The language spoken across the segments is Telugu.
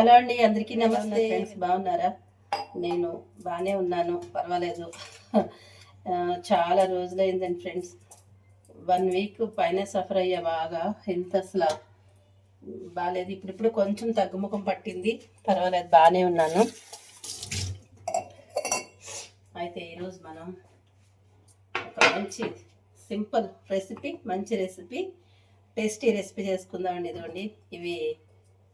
హలో అండి అందరికీ నమస్తే. ఫ్రెండ్స్ బాగున్నారా? నేను బాగానే ఉన్నాను పర్వాలేదు. చాలా రోజులైందండి ఫ్రెండ్స్ వన్ వీక్ పైన సఫర్ అయ్యా బాగా హెల్త్ అసలు బాగాలేదు ఇప్పుడిప్పుడు కొంచెం తగ్గుముఖం పట్టింది పర్వాలేదు బాగానే ఉన్నాను. అయితే ఈరోజు మనం ఒక మంచి సింపుల్ రెసిపీ మంచి రెసిపీ టేస్టీ రెసిపీ చేసుకుందామండి ఇదిగోండి. ఇవి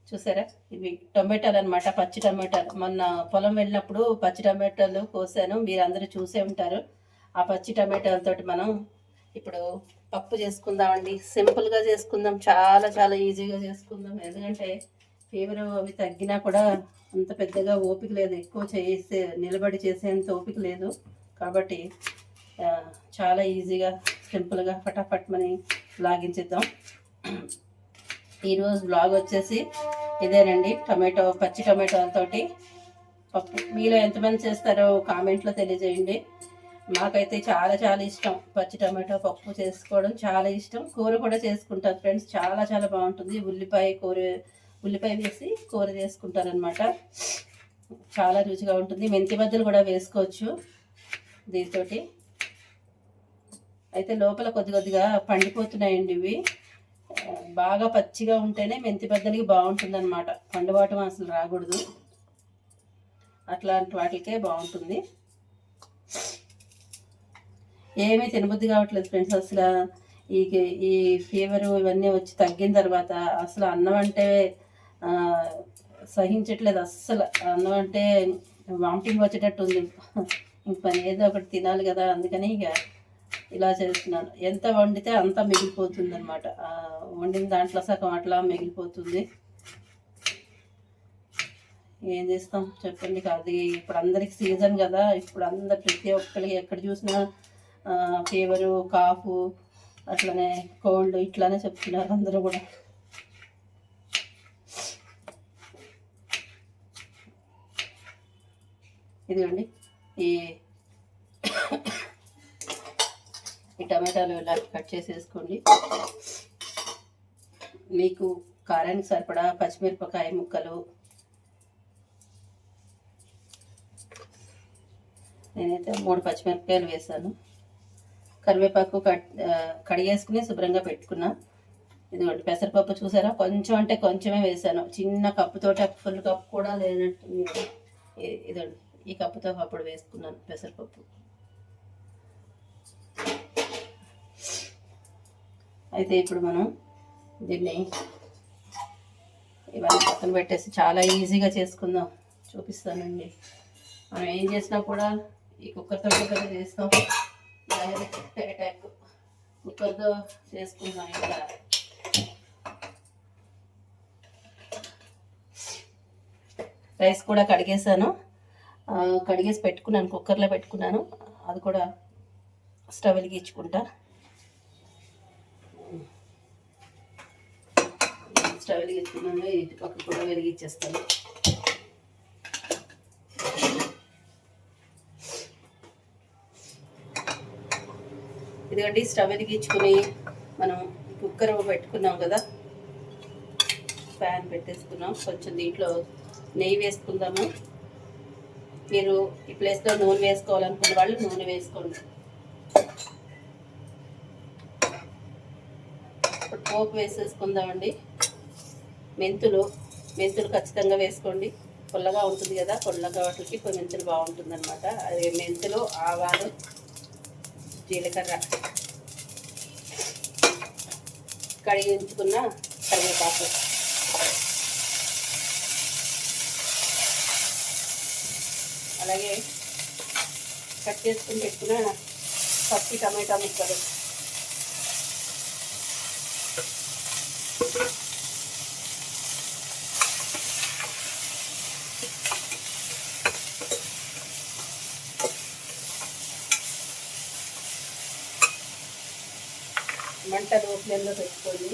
చూసారా? ఇవి టొమాటోలు అనమాట పచ్చి టమాటాలు. మొన్న పొలం వెళ్ళినప్పుడు పచ్చి టమాటాలు కోసాను. మీరు అందరూ చూసే ఉంటారు. ఆ పచ్చి టమాటాలతోటి మనం ఇప్పుడు పప్పు చేసుకుందామండి. సింపుల్గా చేసుకుందాం. చాలా చాలా ఈజీగా చేసుకుందాం. ఎందుకంటే ఫీవర్ అవి తగ్గినా కూడా అంత పెద్దగా ఓపిక లేదు. ఎక్కువ చేసే నిలబడి చేసేంత ఓపిక లేదు. కాబట్టి చాలా ఈజీగా సింపుల్గా ఫటాఫట్ మని లాగించేద్దాం. ఈరోజు బ్లాగ్ వచ్చేసి ఇదేనండి టమాటో పచ్చి టమాటోలతోటి. పప్పు మీలో ఎంతమంది చేస్తారో కామెంట్లో తెలియజేయండి. మాకైతే చాలా చాలా ఇష్టం పచ్చి టమాటో పప్పు చేసుకోవడం చాలా ఇష్టం. కూర కూడా చేసుకుంటారు ఫ్రెండ్స్ చాలా చాలా బాగుంటుంది. ఉల్లిపాయ కూర ఉల్లిపాయ వేసి కూర చేసుకుంటారనమాట చాలా రుచిగా ఉంటుంది. మెంతి బద్దలు కూడా వేసుకోవచ్చు దీంతో అయితే లోపల కొద్ది కొద్దిగా పండిపోతున్నాయండి ఇవి. బాగా పచ్చిగా ఉంటేనే మెంతి పెద్దలకి బాగుంటుంది అనమాట పండుబాటు అసలు రాకూడదు. అట్లాంటి వాటికే బాగుంటుంది. ఏమీ తినబుద్ధి కావట్లేదు ఫ్రెండ్స్ అసలు. ఈ ఈ ఫీవర్ ఇవన్నీ వచ్చి తగ్గిన తర్వాత అసలు అన్నం అంటే సహించట్లేదు అస్సలు. అన్నం అంటే వామిటింగ్ వచ్చేటట్టు ఉంది ఇంక పని ఏదో ఒకటి తినాలి కదా అందుకని ఇక ఇలా చేస్తున్నాను. ఎంత వండితే అంత మిగిలిపోతుంది అనమాట వండిన దాంట్లో సగం అట్లా మిగిలిపోతుంది. ఏం చేస్తాం చెప్పండి అది ఇప్పుడు అందరికి సీజన్ కదా. ఇప్పుడు అందరు ప్రతి ఒక్కరికి ఎక్కడ చూసినా ఫీవరు కాఫ్ అట్లనే కోల్డ్ ఇట్లానే చెప్తున్నారు అందరూ కూడా. ఇదిగోండి. ఈ ఈ టమాటాలు ఇలా కట్ చేసేసుకోండి. మీకు కారానికి సరిపడా పచ్చిమిరపకాయ ముక్కలు. నేనైతే మూడు పచ్చిమిరపకాయలు వేసాను. కరివేపాకు కట్ కడిగేసుకుని శుభ్రంగా పెట్టుకున్నా. ఇదిగోండి పెసరపప్పు చూసారా? కొంచెం అంటే కొంచెమే వేసాను. చిన్న కప్పుతోటి ఫుల్ కప్పు కూడా లేనట్టు ఇదిగోండి ఈ కప్పుతో అప్పుడు వేసుకున్నాను పెసరపప్పు. అయితే ఇప్పుడు మనం దీన్ని ఇవన్నీ పక్కన పెట్టేసి చాలా ఈజీగా చేసుకుందాం. చూపిస్తానండి. మనం ఏం చేసినా కూడా ఈ కుక్కర్తో కుక్కర్ చేస్తాం. Direct attack. కుక్కర్తో చేసుకుందాం ఇంకా రైస్ కూడా కడిగేసాను. కడిగేసి పెట్టుకున్నాను. కుక్కర్లో పెట్టుకున్నాను. అది కూడా స్టవ్ వెలిగించుకుంటా. స్టవ్ వెలిగించుకున్నాను ఇటు పక్క కూడా వెలిగించేస్తాను. ఇదిగండి స్టవ్ వెలిగించుకుని మనం కుక్కర్ పెట్టుకున్నాం కదా ప్యాన్ పెట్టేసుకున్నాం. కొంచెం దీంట్లో నెయ్యి వేసుకుందాము. మీరు ఈ ప్లేస్లో నూనె వేసుకోవాలనుకున్న వాళ్ళు నూనె వేసుకోండి. ఇప్పుడు పోపు వేసేసుకుందామండి. మెంతులు మెంతులు ఖచ్చితంగా వేసుకోండి. పుల్లగా ఉంటుంది కదా పుల్లగా వాటికి కొన్ని మెంతులు బాగుంటుంది అనమాట అది మెంతులు ఆవాలు జీలకర్ర కడిగి ఉంచుకున్న కరివేపాకు. అలాగే కట్ చేసుకుని పెట్టుకున్న పచ్చి టమాటా ముక్కలు. మంట లో ఫ్లేమ్లో పెట్టుకోండి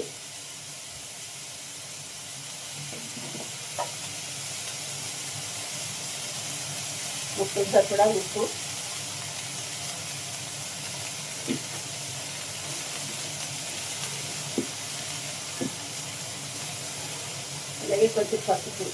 ఉప్పు సరిపడా ఉప్పు. అలాగే కొంచెం పసుపు.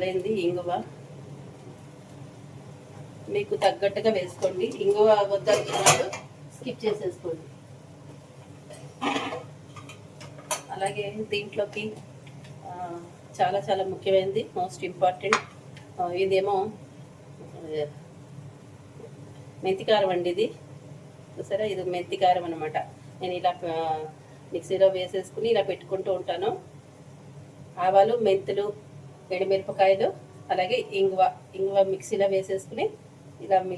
అసలైంది ఇంగువ. మీకు తగ్గట్టుగా వేసుకోండి. ఇంగువ వద్దనుకున్నప్పుడు స్కిప్ చేసేసుకోండి. అలాగే దీంట్లోకి చాలా చాలా ముఖ్యమైనది మోస్ట్ ఇంపార్టెంట్ ఇదేమో మెంతికారం అండి ఇది. చూసారా ఇది మెంతికారం అనమాట నేను ఇలా మిక్సీలో వేసేసుకుని ఇలా పెట్టుకుంటూ ఉంటాను. ఆవాలు మెంతులు ఎండుమిరపకాయలు అలాగే ఇంగువ ఇంగువ మిక్సీలో వేసేసుకుని ఇలా మీ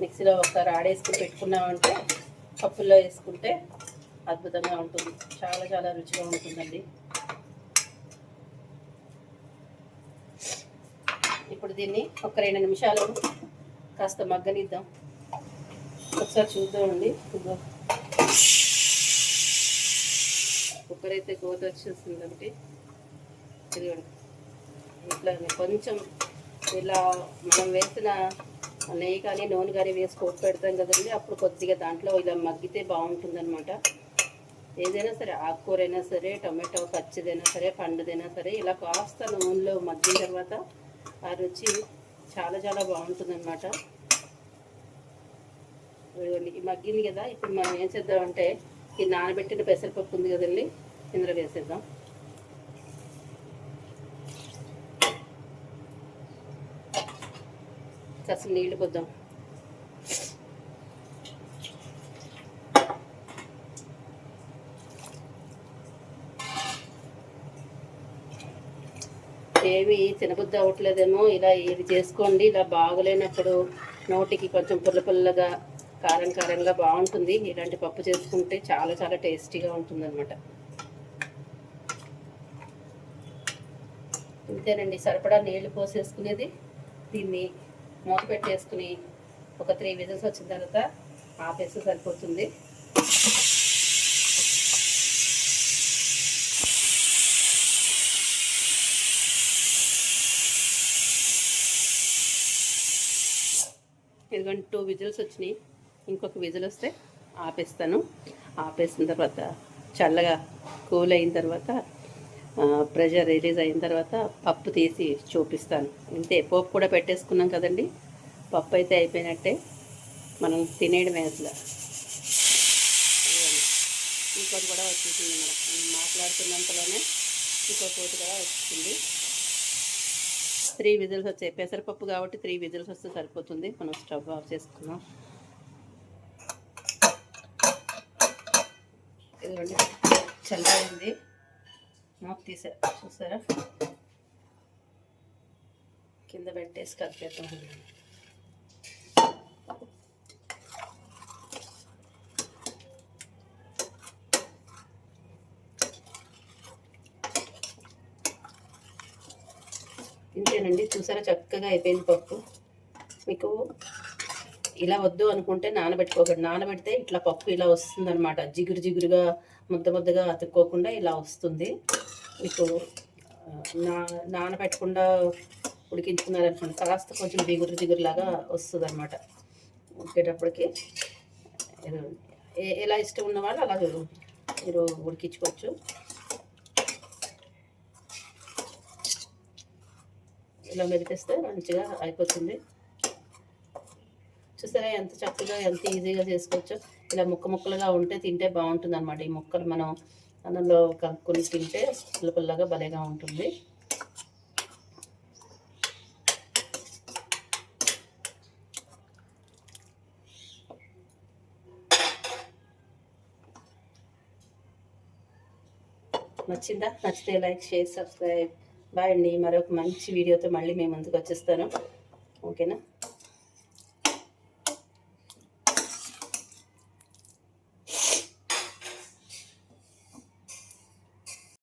మిక్సీలో ఒకసారి ఆడేసుకుని పెట్టుకున్నామంటే పప్పుల్లో వేసుకుంటే అద్భుతంగా ఉంటుంది. చాలా చాలా రుచిగా ఉంటుందండి. ఇప్పుడు దీన్ని ఒక రెండు నిమిషాలు కాస్త మగ్గనిద్దాం. ఒకసారి చూద్దామండి. ఇదిగో. కుక్కర్ అయితే కోత వచ్చేసిందంటే. ఇదిగోండి ఇట్లా కొంచెం ఇలా మనం వేసిన నెయ్యి కానీ నూనె కానీ వేసి కోట్ పెడతాం కదండి అప్పుడు కొద్దిగా దాంట్లో ఇలా మగ్గితే బాగుంటుంది ఏదైనా సరే ఆకుకూరైనా సరే టొమాటో పచ్చిదైనా సరే పండుదైనా సరే ఇలా కాస్త నూనెలో మగ్గిన తర్వాత ఆ రుచి చాలా చాలా బాగుంటుందన్నమాట. మగ్గింది కదా ఇప్పుడు మనం ఏం చేద్దామంటే ఈ నానబెట్టిన పెసరపప్పు ఉంది కదండి ఇందులో వేసేద్దాం. కాస్త నీళ్ళు కొద్దాం ఏమి తినబుద్ధి అవ్వట్లేదేమో ఇలా ఇది చేసుకోండి ఇలా బాగలేనప్పుడు నోటికి కొంచెం పుల్ల పుల్లగా కారం కారంగా బాగుంటుంది. ఇలాంటి పప్పు చేసుకుంటే చాలా చాలా టేస్టీగా ఉంటుందన్నమాట. అంతేనండి ఇంతేనండి సరిపడా నీళ్ళు పోసేసుకునేది దీన్ని మూత పెట్టేసుకుని ఒక త్రీ విజిల్స్ వచ్చిన తర్వాత ఆపేస్తే సరిపోతుంది. ఎందుకంటే టూ విజిల్స్ వచ్చినాయి. ఇంకొక విజిల్ వస్తే ఆపేస్తాను. ఆపేసిన తర్వాత చల్లగా కూల్ అయిన తర్వాత ప్రెషర్ రిలీజ్ అయిన తర్వాత పప్పు తీసి చూపిస్తాను. ఇంతే పోపు కూడా పెట్టేసుకున్నాం కదండి. పప్పు అయితే అయిపోయినట్టే మనం తినేయడమే అసలు. ఇంకోటి కూడా వచ్చేసింది మనం మాట్లాడుతున్నంతలోనే ఇంకో కోటి కూడా వచ్చింది. త్రీ విజిల్స్ వచ్చాయి. పెసరపప్పు కాబట్టి త్రీ విజిల్స్ వస్తే సరిపోతుంది. మనం స్టవ్ ఆఫ్ చేసుకున్నాం. ఇదిగోండి. చల్లారింది మూత తీసా చూసారా? కింద పెట్టేసి కలిపేద్దాం. ఇంతేనండి చూసారా? చక్కగా అయిపోయింది పప్పు. మీకు ఇలా వద్దు అనుకుంటే నానబెట్టుకోకండి. నానబెడితే ఇట్లా పప్పు ఇలా వస్తుంది అనమాట జిగురు జిగురుగా ముద్ద ముద్దగా అతుక్కోకుండా ఇలా వస్తుంది. మీకు నా నానబెట్టకుండా ఉడికించుకున్నారనుకోండి కాస్త కొంచెం దిగురు దిగురులాగా వస్తుంది అనమాట ఉడికేటప్పటికి ఎలా ఇష్టం ఉన్నవాళ్ళు అలా మీరు ఉడికించుకోవచ్చు. ఇలా మెదిపిస్తే మంచిగా అయిపోతుంది. చూసారా ఎంత చక్కగా ఎంత ఈజీగా చేసుకోవచ్చు. ఇలా ముక్క ముక్కలుగా ఉంటే తింటే బాగుంటుంది అనమాట ఈ ముక్కలు మనం అన్నంలో కలుపుకొని తింటే పుల్ల పుల్లగా భలేగా ఉంటుంది. నచ్చిందా? నచ్చితే లైక్ షేర్ సబ్స్క్రైబ్. బాయ్ అండి. మరొక మంచి వీడియోతో మళ్ళీ మేము ముందుకు వచ్చేస్తాను. ఓకేనా?